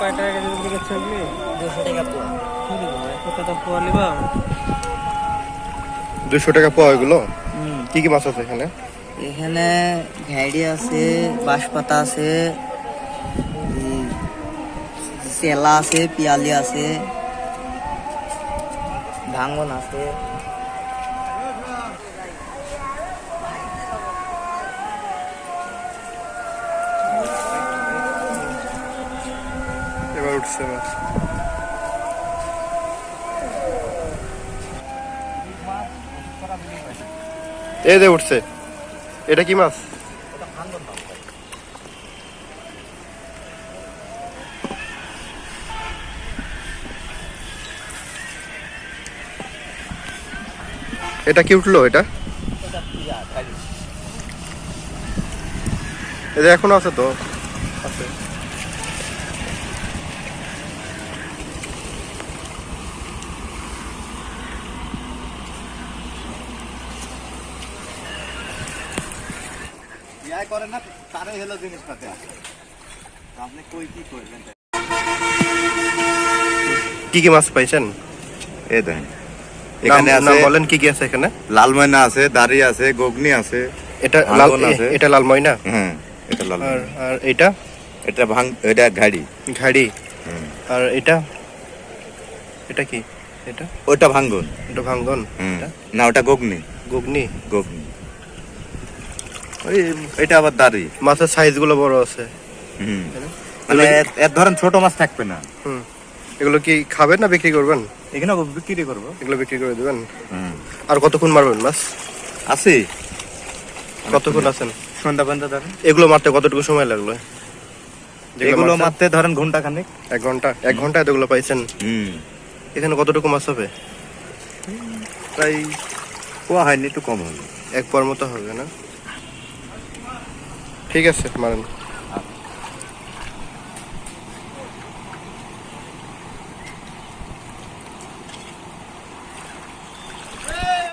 কয় টাকা কেজি বিক্রি করছে এগুলি দুশো টাকা পোয়া। কত পোয়া নিবা? দুশো টাকা পাওয়া এগুলো? হুম। কি কি মাছ আছে এখানে? এখানে ঘাইড়ি আছে বাঁশপাতা আছে উম, চেলা আছে পিয়ালি আছে ভাঙন আছে। উঠছে মাছ উঠছে। এটা কি মাছ? এটা কি উঠল এটা? এটা এখনও আছে তো। আছে ইয়া করে না তারে হলো জিনিসপাতি আপনি কই কি করবেন? কি কি মাছ পাইছেন? এই দেখেন। এখানে আছে বলেন কি কি আছে এখানে? লাল ময়না আছে দাড়ি আছে গগনি আছে এটা লাল। এটা লাল ময়না হ্যাঁ এটা লাল আর আর এটা? এটা ভাঙ এটা ঘাড়ি। ঘাড়ি। আর এটা? এটা কি? এটা? ওটা ভাঙ্গন এটা? ভাঙ্গন না ওটা গগনি ঘুগনি। গগনি ওই এটা আবার দাড়ি। মাছের সাইজগুলো বড় আছে। হুম। মানে এর- ধরেন ছোট মাছ থাকবে না। হুম। এগুলো কি খাবেন না বিক্রি করবেন? এখানে বিক্রি করব। এগুলো বিক্রি করে দেবেন? আর কতক্ষণ মারবেন মাছ? আছে। কতক্ষণ আছেন? সন্ধ্যা পর্যন্ত ধরেন। এগুলো মারতে কতটুকু সময় লাগল? এগুলো মারতে ধরেন ঘণ্টা খানিক। এক ঘণ্টা? এক ঘণ্টা এতগুলো পাইছেন? হুম। এখানে কতটুকু মাছ হবে? প্রায় পোয়া হয়নি একটু কম হবে এক পর মতো হবে না? ঠিক আছে মারেন।